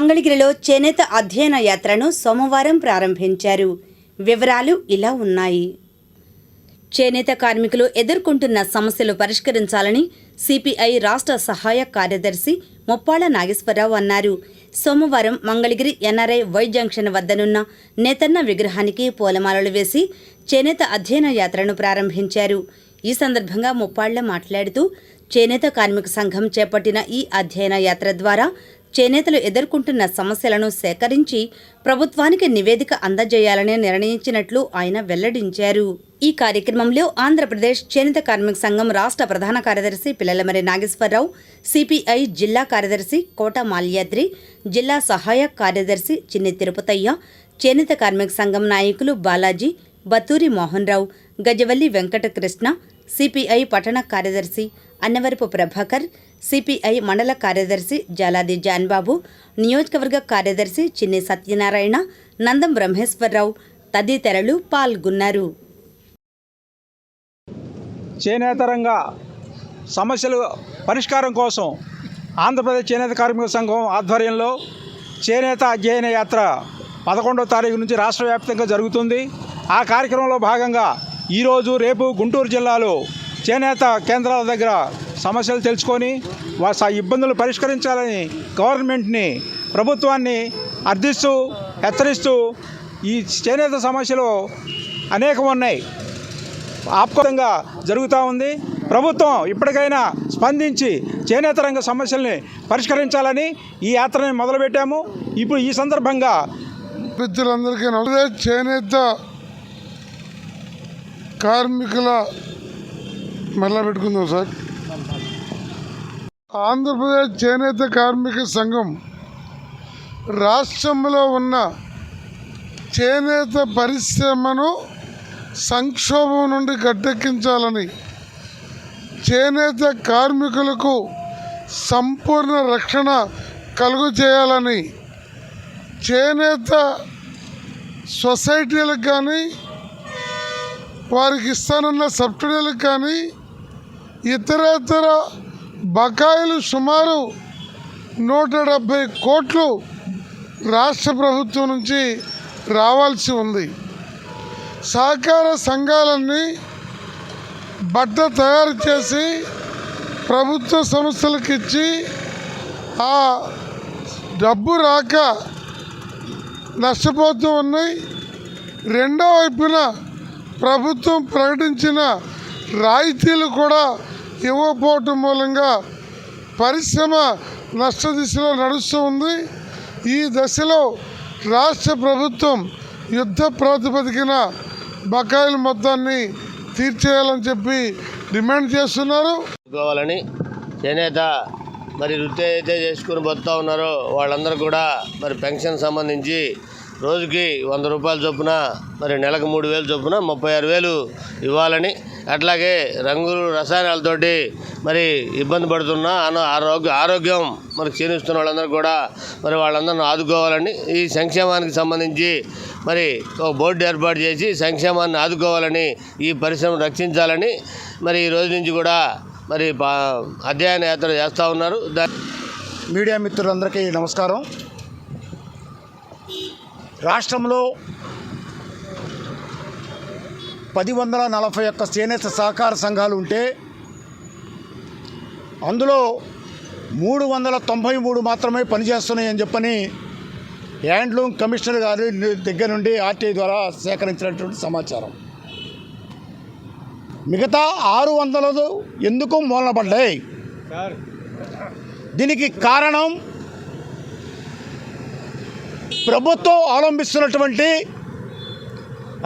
మంగళగిరిలో చేనేత అధ్యయన యాత్రను సోమవారం ప్రారంభించారు. వివరాలు ఇలా ఉన్నాయి. చేనేత కార్మికులు ఎదుర్కొంటున్న సమస్యలు పరిష్కరించాలని సిపిఐ రాష్ట్ర సహాయ కార్యదర్శి ముప్పాళ్ళ నాగేశ్వరరావు అన్నారు. సోమవారం మంగళగిరి ఎన్ఆర్ఐ వై జంక్షన్ వద్దనున్న నేతన్న విగ్రహానికి పూలమాలలు వేసి చేనేత అధ్యయన యాత్రను ప్రారంభించారు. ఈ సందర్భంగా ముప్పాళ్ళ మాట్లాడుతూ చేనేత కార్మిక సంఘం చేపట్టిన ఈ అధ్యయన యాత్ర ద్వారా చేనేతలు ఎదుర్కొంటున్న సమస్యలను సేకరించి ప్రభుత్వానికి నివేదిక అందజేయాలని నిర్ణయించినట్లు ఆయన వెల్లడించారు. ఈ కార్యక్రమంలో ఆంధ్రప్రదేశ్ చేనేత కార్మిక సంఘం రాష్ట్ర ప్రధాన కార్యదర్శి పిల్లలమరి నాగేశ్వరరావు సిపిఐ జిల్లా కార్యదర్శి కోట మాల్యాద్రి జిల్లా సహాయ కార్యదర్శి చిన్ని తిరుపతయ్య చేనేత కార్మిక సంఘం నాయకులు బాలాజీ బతూరి మోహన్రావు గజవల్లి వెంకటకృష్ణ సిపిఐ పట్టణ కార్యదర్శి అన్నవరపు ప్రభాకర్ సిపిఐ మండల కార్యదర్శి జాలాది జాన్బాబు నియోజకవర్గ కార్యదర్శి చిన్ని సత్యనారాయణ నందం బ్రహ్మేశ్వరరావు తదితరులు పాల్గొన్నారు. చేనేత రంగ సమస్యలు పరిష్కారం కోసం ఆంధ్రప్రదేశ్ చేనేత కార్మిక సంఘం ఆధ్వర్యంలో చేనేత అధ్యయన యాత్ర పదకొండవ తారీఖు నుంచి రాష్ట్ర వ్యాప్తంగా జరుగుతుంది. ఆ కార్యక్రమంలో భాగంగా ఈరోజు రేపు గుంటూరు జిల్లాలో చేనేత కేంద్రాల దగ్గర సమస్యలు తెలుసుకొని వారి ఇబ్బందులు పరిష్కరించాలని గవర్నమెంట్ని ప్రభుత్వాన్ని అర్థిస్తూ హెచ్చరిస్తూ ఈ చేనేత సమస్యలు అనేకం ఉన్నాయి ఆప్కోతంగా జరుగుతూ ఉంది. ప్రభుత్వం ఇప్పటికైనా స్పందించి చేనేత రంగ సమస్యల్ని పరిష్కరించాలని ఈ యాత్రని మొదలుపెట్టాము. ఇప్పుడు ఈ సందర్భంగా మిత్రులందరికీ చేనేత కార్మికుల మరలా పెట్టుకుందాం సార్. ఆంధ్రప్రదేశ్ చేనేత కార్మిక సంఘం రాష్ట్రంలో ఉన్న చేనేత పరిశ్రమను సంక్షోభం నుండి గట్టెక్కించాలని చేనేత కార్మికులకు సంపూర్ణ రక్షణ కలుగు చేయాలని చేనేత సొసైటీలకు కానీ వారికి ఇస్తానన్న సబ్సిడీలకు కానీ ఇతరేతర బకాయిలు సుమారు నూట డెబ్భై కోట్లు రాష్ట్ర ప్రభుత్వం నుంచి రావాల్సి ఉంది. సహకార సంఘాలన్నీ బట్ట తయారు చేసి ప్రభుత్వ సంస్థలకు ఇచ్చి ఆ డబ్బు రాక నష్టపోతూ ఉన్నాయి. రెండో వైపున ప్రభుత్వం ప్రకటించిన రాయితీలు కూడా ఇవ్వకపోవటం మూలంగా పరిశ్రమ నష్ట దిశలో నడుస్తూ ఉంది. ఈ దశలో రాష్ట్ర ప్రభుత్వం యుద్ధ ప్రాతిపదికన బకాయిల మొత్తాన్ని తీర్చేయాలని చెప్పి డిమాండ్ చేస్తున్నారు. కావాలని చేనేత మరి వృత్తి అయితే చేసుకుని బతుకుతా ఉన్నారో వాళ్ళందరూ కూడా మరి పెన్షన్ సంబంధించి రోజుకి వంద రూపాయల చొప్పున మరి నెలకు మూడు వేలు చొప్పున ముప్పై ఆరు వేలు ఇవ్వాలని అట్లాగే రంగులు రసాయనాలతోటి మరి ఇబ్బంది పడుతున్న ఆరోగ్య ఆరోగ్యం మరి క్షీణిస్తున్న వాళ్ళందరూ కూడా మరి వాళ్ళందరిని ఆదుకోవాలని ఈ సంక్షేమానికి సంబంధించి మరి ఒక బోర్డు ఏర్పాటు చేసి సంక్షేమాన్ని ఆదుకోవాలని ఈ పరిశ్రమ రక్షించాలని మరి ఈ రోజు నుంచి కూడా మరి పా- అధ్యయన యాత్ర చేస్తూ ఉన్నారు. మీడియా మిత్రులందరికీ నమస్కారం. రాష్ట్రంలో పది వందల నలభై ఒక్క చేనేత సహకార సంఘాలు ఉంటే అందులో మూడు వందల తొంభై మూడు మాత్రమే పనిచేస్తున్నాయని చెప్పని హ్యాండ్లూమ్ కమిషనర్ గారి దగ్గర నుండి ఆర్టీఐ ద్వారా సేకరించినటువంటి సమాచారం. మిగతా ఆరు వందలు ఎందుకు మూలనపడ్డాయి దీనికి కారణం ప్రభుత్వం అవలంబిస్తున్నటువంటి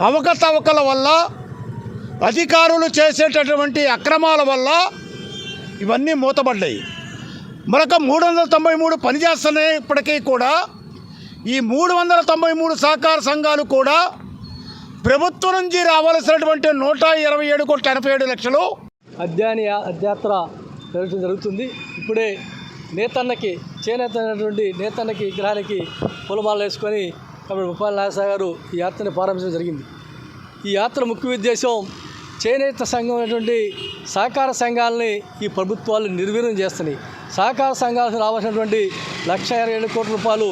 అవకతవకల వల్ల అధికారులు చేసేటటువంటి అక్రమాల వల్ల ఇవన్నీ మూతపడ్డాయి. మరొక మూడు వందల తొంభై మూడు పనిచేస్తున్నాయి ఇప్పటికీ కూడా ఈ మూడు వందల తొంభై మూడు సహకార సంఘాలు కూడా ప్రభుత్వం నుంచి రావాల్సినటువంటి నూట ఇరవై ఏడు కోట్ల ఎనభై ఏడు లక్షలు అధ్యాని అధ్యాత్ర జరగడం జరుగుతుంది. ఇప్పుడే నేతన్నకి చేనేత నేతన్నకి విగ్రహానికి పూలమాల వేసుకొని కాబట్టి ముప్పాల నాగసాగర్ గారు ఈ యాత్రని ప్రారంభించడం జరిగింది. ఈ యాత్ర ముఖ్య ఉద్దేశం చేనేత సంఘం అనేటువంటి సహకార సంఘాలని ఈ ప్రభుత్వాలు నిర్వీర్యం చేస్తున్నాయి. సహకార సంఘాలకు రావాల్సినటువంటి లక్ష ఇరవై ఏడు కోట్ల రూపాయలు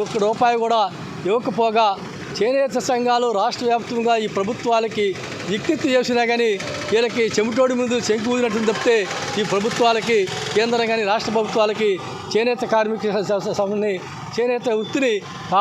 ఒక్క రూపాయి కూడా ఇవ్వకపోగా చేనేత సంఘాలు రాష్ట్ర వ్యాప్తంగా ఈ ప్రభుత్వాలకి విజ్ఞప్తి చేసినా కానీ వీళ్ళకి చెమటోడి ముందు శంకు ఊదినట్టు తప్పితే ఈ ప్రభుత్వాలకి కేంద్రం కానీ రాష్ట్ర ప్రభుత్వాలకి చేనేత కార్మిక స- చేనేత వృత్తిని